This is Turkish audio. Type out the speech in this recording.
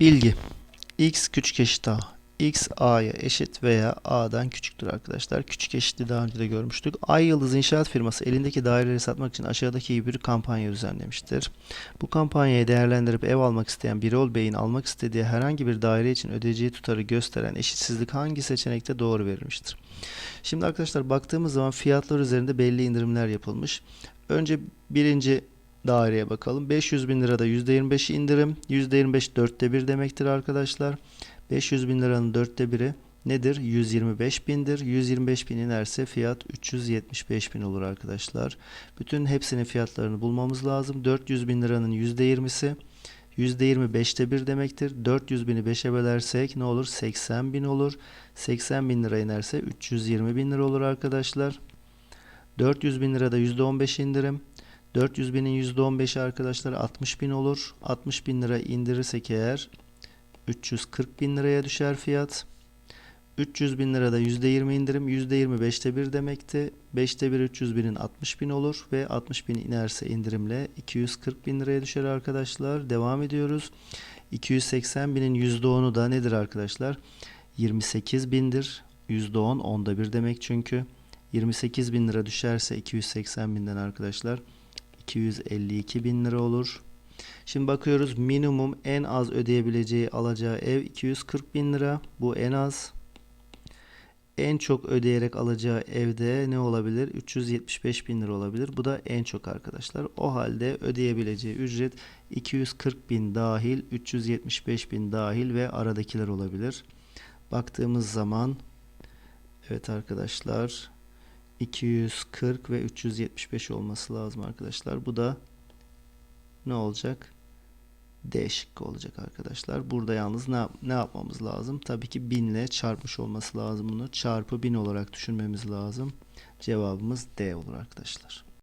Bilgi. X küçük eşit A. X A'ya eşit veya A'dan küçüktür arkadaşlar. Küçük eşitliği daha önce de görmüştük. Ay Yıldız İnşaat firması elindeki daireleri satmak için aşağıdaki bir kampanya düzenlemiştir. Bu kampanyayı değerlendirip ev almak isteyen Birol Bey'in almak istediği herhangi bir daire için ödeyeceği tutarı gösteren eşitsizlik hangi seçenekte doğru verilmiştir? Şimdi arkadaşlar baktığımız zaman fiyatlar üzerinde belli indirimler yapılmış. Önce birinci daireye bakalım. 500 bin lirada %25 indirim. %25 dörtte bir demektir arkadaşlar. 500 bin liranın dörtte biri nedir? 125 bindir. 125 bin inerse fiyat 375 bin olur arkadaşlar. Bütün hepsinin fiyatlarını bulmamız lazım. 400 bin liranın %20'si %20 beşte bir demektir. 400 bini 5'e bölersek ne olur? 80 bin olur. 80 bin lira inerse 320 bin lira olur arkadaşlar. 400 bin lirada %15 indirim. 400 binin %15'i arkadaşlar 60 bin olur. 60 bin lira indirirsek eğer 340 bin liraya düşer fiyat. 300 bin lirada %20 indirim %20 5'te 1 demekti. 5'te 1 300 binin 60 bin olur ve 60 bin inerse indirimle 240 bin liraya düşer arkadaşlar. Devam ediyoruz. 280 binin %10'u da nedir arkadaşlar? 28 bindir. %10 onda bir demek çünkü. 28 bin lira düşerse 280 binden arkadaşlar 252 bin lira olur. Şimdi bakıyoruz minimum en az ödeyebileceği alacağı ev 240 bin lira. Bu en az. En çok ödeyerek alacağı evde ne olabilir? 375 bin lira olabilir. Bu da en çok arkadaşlar. O halde ödeyebileceği ücret 240 bin dahil, 375 bin dahil ve aradakiler olabilir. Baktığımız zaman evet arkadaşlar 240 ve 375 olması lazım arkadaşlar. Bu da ne olacak? D şıkkı olacak arkadaşlar. Burada yalnız ne, ne yapmamız lazım? Tabii ki 1000 ile çarpmış olması lazım bunu. Çarpı 1000 olarak düşünmemiz lazım. Cevabımız D olur arkadaşlar.